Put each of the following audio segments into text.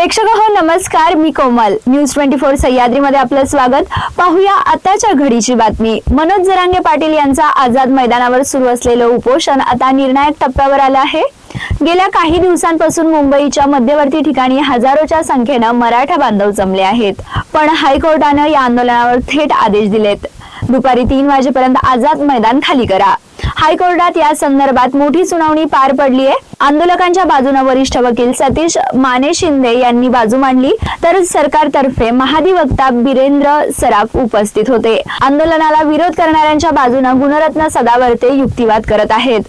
प्रेक्षक हो नमस्कार मी कोमल. न्यूज ट्वेंटी फोर सह्याद्रीमध्ये आपलं स्वागत. पाहूया आताच्या घडीची बातमी. मनोज जरांगे पाटील यांचा आझाद मैदानावर सुरू असलेलं उपोषण आता निर्णायक टप्प्यावर आलं आहे. गेल्या काही दिवसांपासून मुंबईच्या मध्यवर्ती ठिकाणी हजारोच्या संख्येनं मराठा बांधव जमले आहेत. पण हायकोर्टानं या आंदोलनावर थेट आदेश दिलेत. दुपारी तीन वाजेपर्यंत आझाद मैदान खाली करा. हायकोर्टात या संदर्भात मोठी सुनावणी पार पडली आहे. आंदोलकांच्या बाजूने वरिष्ठ वकील सतीश माने शिंदे यांनी बाजू मांडली. तर सरकारतर्फे महाधिवक्ता बिरेंद्र सराफ उपस्थित होते. आंदोलनाला विरोध करणाऱ्यांच्या बाजूने गुणरत्न सदावर्ते युक्तिवाद करत आहेत.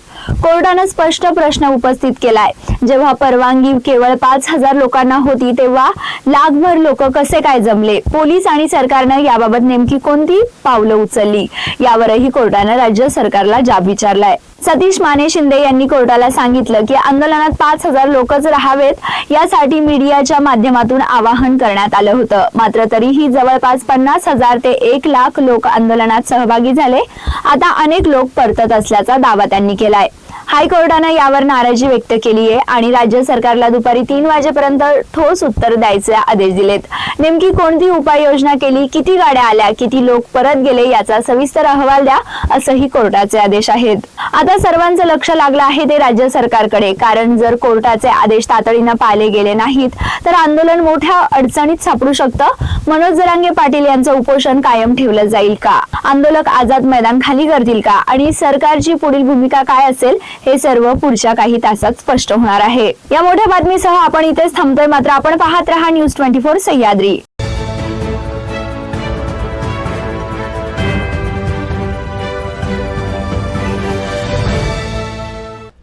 कोर्टानं स्पष्ट प्रश्न उपस्थित केलाय. जेव्हा परवानगी केवळ पाच हजार लोकांना होती तेव्हा लाखभर लोक कसे काय जमले? पोलीस आणि सरकारनं याबाबत नेमकी कोणती पावलं उचलली? यावरही कोर्टानं राज्य सरकारला जाब विचारलाय. सतीश माने शिंदे यांनी कोर्टाला सांगितलं की आंदोलनात पाच हजार लोकच राहावेत यासाठी मीडियाच्या माध्यमातून आवाहन करण्यात आलं होतं. मात्र तरीही जवळपास पन्नास हजार ते एक लाख लोक आंदोलनात सहभागी झाले. आता अनेक लोक परतत असल्याचा दावा त्यांनी केलाय. हायकोर्टानं यावर नाराजी व्यक्त केली आहे आणि राज्य सरकारला दुपारी तीन वाजेपर्यंत ठोस उत्तर द्यायचे आदेश दिलेत. नेमकी कोणती उपाययोजना केली किती गाड्या आल्या किती लोक परत गेले याचा सविस्तर अहवाल द्या असंही कोर्टाचे आदेश आहेत. आता सर्वांचं लक्ष लागलं आहे ते राज्य सरकारकडे कारण जर कोर्टाचे आदेश तातडीनं पाळले गेले नाहीत तर आंदोलन मोठ्या अडचणीत सापडू शकतं. मनोज जरांगे पाटील यांचं उपोषण कायम ठेवलं जाईल का? आंदोलक आझाद मैदान खाली करतील का? आणि सरकारची पुढील भूमिका काय असेल? हे सर्व पुढच्या काही तासात स्पष्ट होणार आहे. या मोठ्या बातमीसह आपण इथेच थांबतोय. मात्र आपण पाहत रहा न्यूज ट्वेंटी फोर सह्याद्री.